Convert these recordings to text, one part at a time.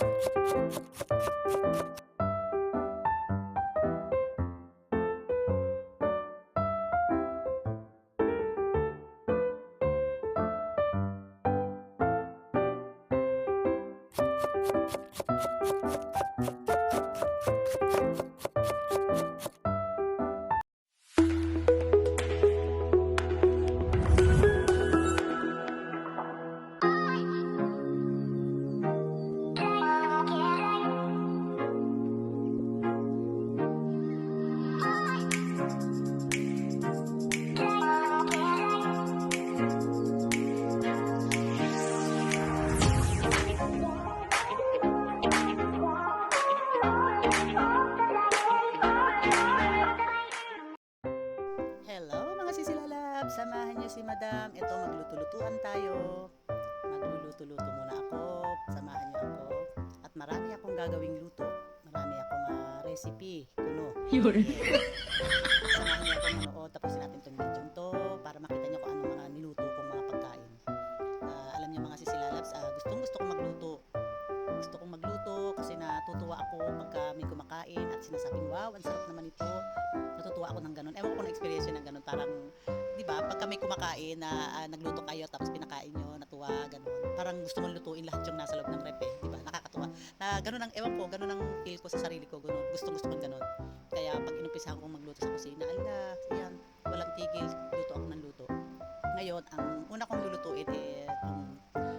うん。Yun. Niyo ako manood. Tapusin natin itong video to para makita niyo kung ano mga niluto kong mga pagkain. Ah, alam niyo mga sisilalabs, ah, gustong gusto kong magluto. Gusto kong magluto kasi natutuwa ako pagka may kumakain at sinasabing, wow, ang sarap naman ito. Natutuwa ako ng ganun. Ewan ko kung na-experience yun ng ganun. Parang, di ba, pagka may kumakain na ah, nagluto kayo tapos pinakain nyo, natuwa, ganun. Parang gusto mong lutuin lahat yung nasa loob ng rep eh. Di ba? Nakakatuwa. Na ganun ang, ewan ko, ganun ang feel ko sa sarili ko. Ganun. Gustong gusto pag magluto sa kusina, ala, yan, walang tigil, luto ako ng luto. Ngayon, ang una kong lulutuin eh, itong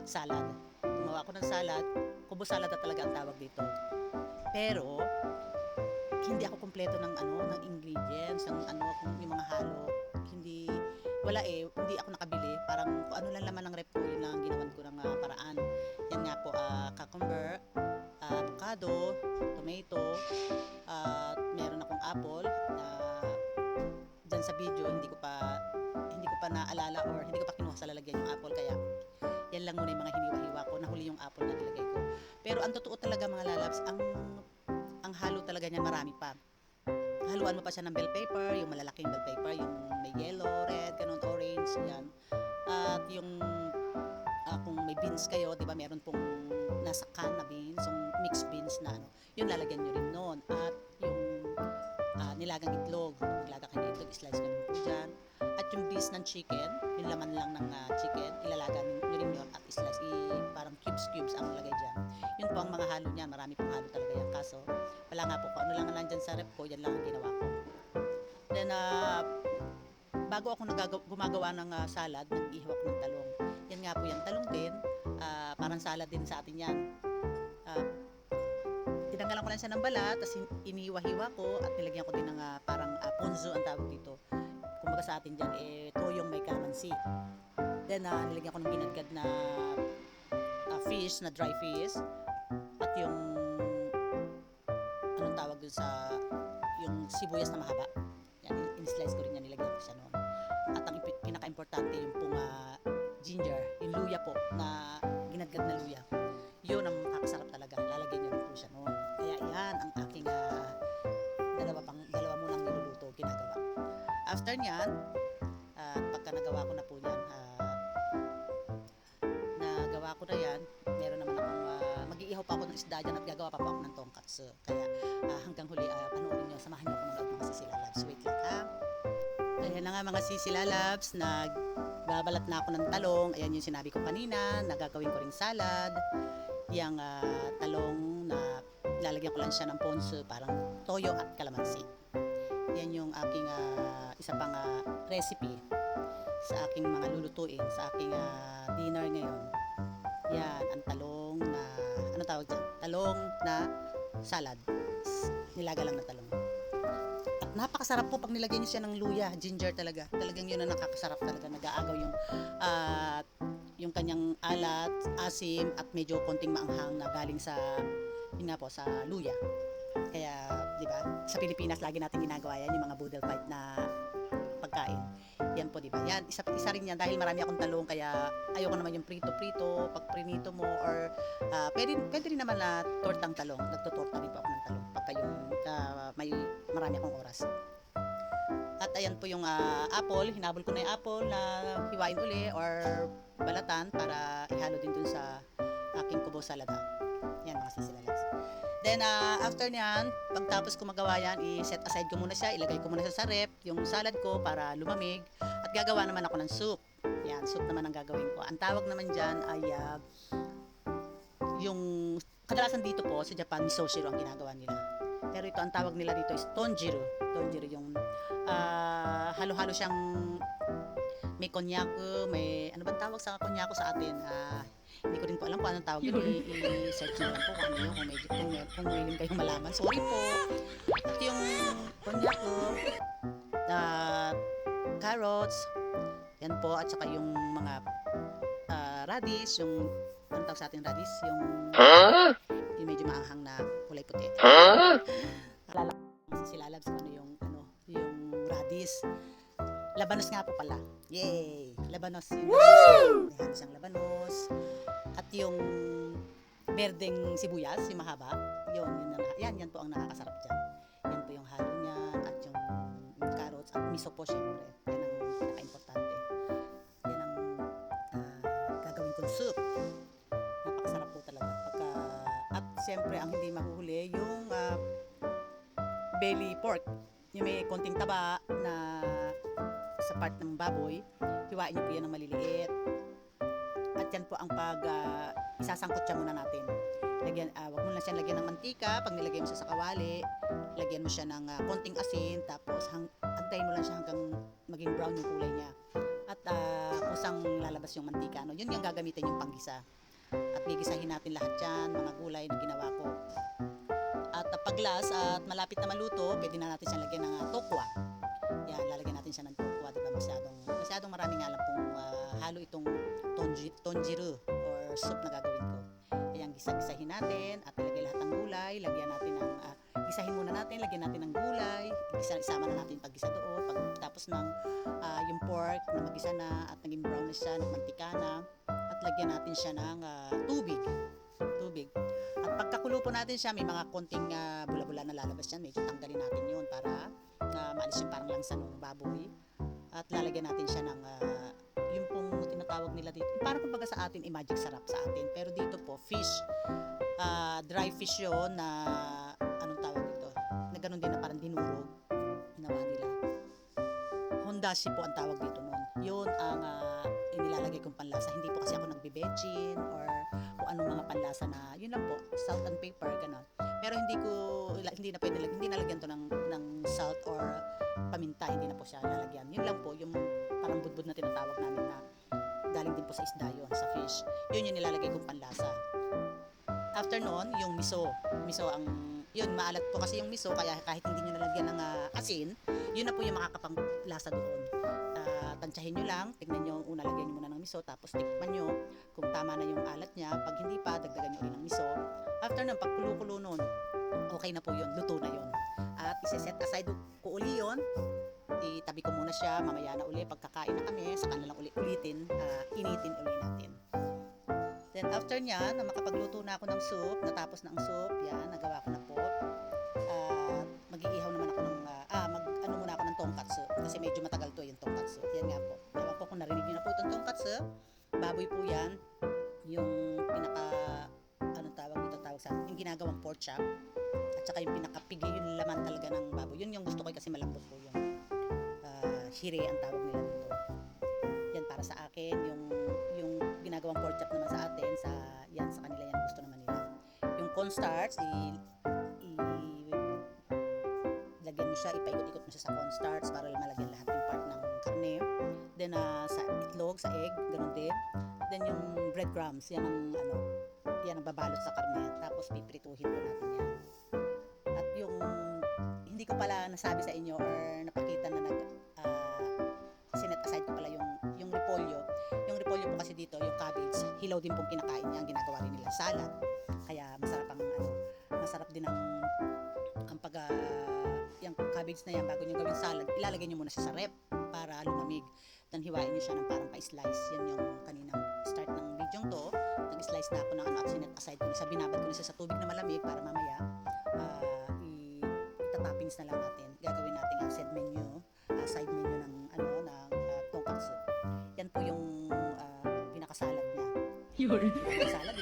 salad. Gumawa ako ng salad. Kubo salad na talaga ang tawag dito. Pero, hindi ako kompleto ng ano, ng ingredients, ng ano, kung yung mga halo. Hindi, wala eh, hindi ako nakabili. Parang kung ano lang laman ng rep ko, lang ang ginawan ko ng ah, paraan. Yan nga po, ah, cucumber, ah, avocado, tomato, at meron akong apple. Uh, sa video, hindi ko pa hindi ko pa naalala or hindi ko pa kinuha sa lalagyan yung apple kaya yan lang muna yung mga hiniwa-hiwa ko nahuli yung apple na nilagay ko. Pero ang totoo talaga mga lalabs ang ang halo talaga niyan marami pa. Haluan mo pa siya ng bell pepper yung malalaking bell pepper yung may yellow, red, ganun, orange yan. At yung ah, kung may beans kayo di ba meron pong nasa can na beans yung mixed beans na ano yun lalagyan nyo rin piece ng chicken yung laman lang ng ah, chicken ilalaga nyo rin yun at slice i, parang cubes cubes ang lagay dyan. Yun po ang mga halo niya marami pong halo talaga yan. Kaso wala nga po kung ano lang ang nandyan sa rep ko yan lang ang ginawa ko. Then ah, bago ako gumagawa ng ah, salad nag-ihaw ako ng talong. Yan nga po yan talong din ah, parang salad din sa atin yan. Ah, tinanggalan ko lang siya ng balat tapos in- inihiwa-hiwa ko at nilagyan ko din ng ah, parang ah, ponzu ang tawag dito kumbaga sa atin dyan eh toyong may calamansi then ah, nilagyan ko ng ginadgad na ah, fish na dry fish. At yung anong tawag dun sa yung sibuyas na mahaba. Yan in- in-slice ko rin yan nilagyan ko siya noon. At ang pinaka-importante yung pong ginger yung luya po na ginadgad na luya. Yun ang after nyan at pagka nagawa ko na po yan ah, nagawa ko na yan meron naman akong ah, mag-iihaw pa ako ng isda dyan at gagawa pa po ako ng tonkatsu kaya ah, hanggang huli uh, panoorin nyo samahan nyo ako manood mga sisilalabs wait lang ha? Ayan na nga mga sisilalabs nagbabalat na ako ng talong. Ayan yung sinabi ko kanina nagagawin ko ring salad. Yung ah, talong na lalagyan ko lang siya ng ponzu parang toyo at kalamansi yan yung aking ah, isa pang ah, recipe sa aking mga lulutuin sa aking ah, dinner ngayon. Yan ang talong na ano tawag dyan? Talong na salad. Nilaga lang na talong. At napakasarap po pag nilagyan niyo siya ng luya ginger talaga. Talagang yun ang nakakasarap talaga. Nag-aagaw yung ah, yung kanyang alat, asim at medyo konting maanghang na galing sa yun nga po sa luya. Kaya, 'di ba? Sa Pilipinas lagi natin ginagawa yan yung mga boodle fight na pagkain. Yan po, 'di ba? Yan isa isa rin yan dahil marami akong talong kaya ayoko naman yung prito-prito, pag prinito mo or ah, pwede pwede rin naman na tortang talong. Nagtotorta rin po ako ng talong pagka yung ah, may marami akong oras. At ayan po yung ah, apple, hinabol ko na yung apple na hiwain uli or balatan para ihalo din dun sa aking kubo salad. Yan mga sisila labs. Then ah, after niyan, pagtapos ko magawa yan, i-set aside ko muna siya, ilagay ko muna siya sa rep, yung salad ko para lumamig at gagawa naman ako ng soup. Yan, soup naman ang gagawin ko. Ang tawag naman dyan ay ah, yung kadalasan dito po sa Japan, misoshiro ang ginagawa nila. Pero ito, ang tawag nila dito is tonjiro. Tonjiro yung ah, halo-halo siyang may konyaku, may ano bang tawag sa konyaku sa atin? Ah, hindi ko rin po alam kung anong tawag yun. I-search nyo lang po kung ano yun, kung, medyo, kung, kung willing kayong malaman. Sorry po. At yung konyaku, ah, carrots, yan po, at saka yung mga ah, radish, yung ano tawag sa atin radish, yung yung medyo maanghang na kulay puti. Alala ko si Lalabs kung ano yung ano, yung radish. Labanos nga po pala. Yay! Labanos. Yung Woo! Yan siyang labanos. At yung berdeng sibuyas, yung mahaba. Yun, yun, na, yan, yan po ang nakakasarap dyan. Yan po yung halo niya at yung, carrots at miso po syempre. Yan ang pinaka-importante. Yan ang ah, gagawin kong soup. Napakasarap po talaga. Pagka, at siyempre ang hindi mahuhuli yung ah, belly pork. Yung may konting taba na sa part ng baboy, hiwain niyo po yan ng maliliit. At yan po ang pag ah, isasangkot siya muna natin. Lagyan, ah, wag mo lang siya lagyan ng mantika. Pag nilagay mo siya sa kawali, lagyan mo siya ng ah, konting asin, tapos hang, antayin mo lang siya hanggang maging brown yung kulay niya. At uh, kusang lalabas yung mantika. No? Yun yung gagamitin yung panggisa. At gigisahin natin lahat yan, mga gulay na ginawa ko. At uh, pag last at malapit na maluto, pwede na natin siya lagyan ng uh, tokwa. Yan, lalagyan natin siya ng tokwa? Masyadong, masyadong maraming alam kung ah, halo itong tonji, tonjiru or soup na gagawin ko. Ayan, gisa-gisahin natin at ilagay lahat ng gulay, lagyan natin ng, ah, gisahin muna natin, lagyan natin ng gulay, isa, isama na natin pag-gisa doon, pag tapos ng ah, yung pork na mag-isa na at naging brown na siya, nagmantika na, at lagyan natin siya ng ah, tubig. Tubig. At pagkakulo po natin siya, may mga konting ah, bula-bula na lalabas yan. Medyo tanggalin natin yun para ah, maalis yung parang langsa ng baboy. At lalagyan natin siya ng ah, yung pong tinatawag nila dito. Parang kumbaga sa atin, eh, magic sarap sa atin. Pero dito po, fish. ah, dry fish yun na anong tawag dito? Na ganun din na parang dinurog. Ginawa nila. Hondashi po ang tawag dito nun. Yun ang ah, inilalagay kong panlasa. Hindi po kasi ako nagbibetchin or kung anong mga panlasa na, yun lang po, salt and pepper, gano'n. Pero hindi ko, hindi na pwede, hindi nalagyan to ng, ng salt or paminta, hindi na po siya lalagyan. Yun lang po, yung parang budbud na tinatawag namin na galing din po sa isda yun, sa fish. Yun yung nilalagay kong panlasa. After noon, yung miso. Miso ang, yun, maalat po kasi yung miso, kaya kahit hindi nyo nalagyan ng ah, asin, yun na po yung makakapanglasa doon. Ah, tansyahin nyo lang, tignan nyo, una lagyan nyo muna miso, tapos tikman nyo kung tama na yung alat niya. Pag hindi pa, dagdagan nyo ulit ng miso. After nun, pag kulo-kulo nun, okay na po yun, luto na yun. At isi-set aside ko uli yun, itabi ko muna siya, mamaya na uli, pagkakain na kami, saka na lang uli, ulitin, ah, initin uli natin. Then after niya, na makapagluto na ako ng soup, natapos na ang soup, yan, nagawa ko na po. At mag-iihaw naman ako ng, ah, ah, mag, ano muna ako ng tonkatsu, kasi medyo matagal to yung tonkatsu. Baboy po yan. Yung pinaka, anong tawag dito tawag sa, yung ginagawang pork chop. At saka yung pinakapigi, yung laman talaga ng baboy. Yun yung gusto ko kasi malambot po yung ah, shire ang tawag nila dito. Yan para sa akin, yung yung ginagawang pork chop naman sa atin, sa yan sa kanila yan gusto naman nila. Yung cornstarch, i, i lagyan mo siya, ipaikot-ikot mo siya sa cornstarch para malagyan lahat yung part ng karne. Then ah, sa itlog, sa egg, ganun din. Then yung breadcrumbs, yan ang ano, yan ang babalot sa karne. Tapos piprituhin po natin yan. At yung hindi ko pala nasabi sa inyo or napakita na nag ah, sinet aside ko pala yung yung repolyo. Yung repolyo po kasi dito, yung cabbage, hilaw din pong kinakain niya, ang ginagawa rin nila salad. Kaya masarap ang ano, masarap din ang ang pag ah, yung cabbage na yan bago niyo gawin salad, ilalagay niyo muna siya sa rep para lumamig. Then hiwain niyo siya ng parang pa-slice. Yan yung kaninang start ng video to. Nag-slice na ako ng ano at sinet aside ko na siya. Binabad ko na siya sa tubig na malamig para mamaya ah, i- itatoppings na lang natin. Gagawin natin ang side menu, ah, side menu ng ano ng uh, tonkatsu. Yan po yung ah, pinakasalad niya. Yun. Pinakasalad,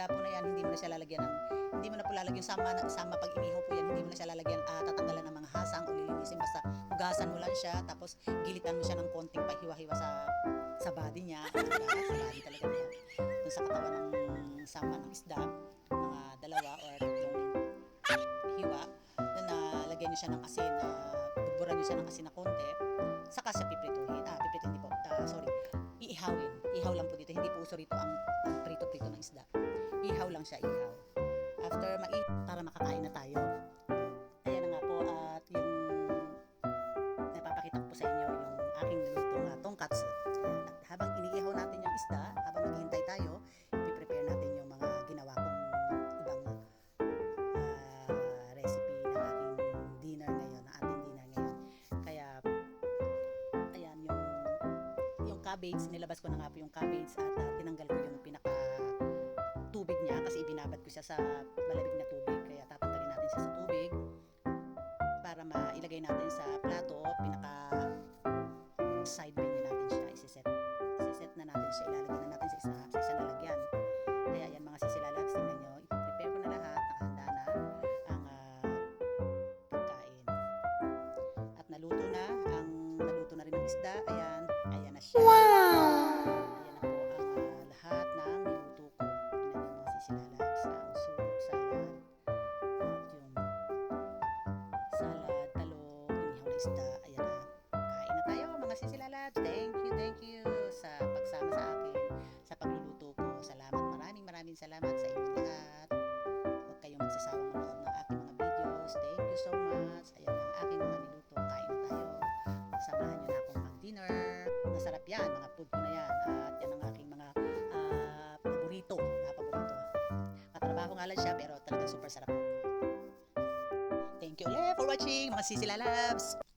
yung isda po na yan, hindi mo na siya lalagyan ng, hindi mo na po lalagyan sama, sama pag inihaw po yan, hindi mo na siya lalagyan, ah, tatanggalan ng mga hasang o lilinisin. Basta hugasan mo lang siya, tapos gilitan mo siya ng konting pahiwa-hiwa sa sa body niya. Sa body talaga niya. Dun sa katawan ng sama ng isda, mga dalawa or tatlong hiwa, na nalagyan niyo siya ng asin, na buburan niyo siya ng asin na konti, saka siya piprituhin. Ah, piprituhin, hindi po. Ah, sorry. Iihawin. Ihaw lang po dito. Hindi po uso rito ang, lang siya, ihaw. After mai para makakain na tayo. Ayan na nga po at yung napapakita ko po sa inyo yung aking nilutong uh, tongkatsu. Ayan. At habang iniihaw natin yung isda, habang naghihintay tayo, i-prepare natin yung mga ginawa kong ibang ah, recipe ng aking dinner ngayon, ng ating dinner ngayon. Kaya, ayan, yung yung cabbage, nilabas ko na nga po yung cabbage at ah, tinanggal ko yung pinaka siya sa malamig na tubig. Kaya tatanggalin natin siya sa tubig para mailagay natin sa plato, pinaka side menu natin siya, isiset. Isiset na natin siya, ilalagay na natin sa sa isang lalagyan. Kaya yan mga sisilalabs, tingnan nyo, ipiprepare ko na lahat, nakahanda na ang ah, pagkain. At naluto na, ang naluto na rin ng isda, ayan, ayan na siya. Isda, ayan na. Kain na tayo mga sisilalabs. Thank you, thank you sa pagsama sa akin sa pagluluto ko. Salamat, maraming maraming salamat sa inyong lahat. Huwag kayong magsasawang manood ng aking mga videos. Thank you so much. Ayan ang aking mga niluto. Kain na tayo. Samahan nyo na akong mag-dinner. Masarap yan, mga food ko na yan. At yan ang aking mga ah, paborito. Mga paborito. Katrabaho nga lang siya pero talagang super sarap. Thank you ulit for watching mga sisilalabs.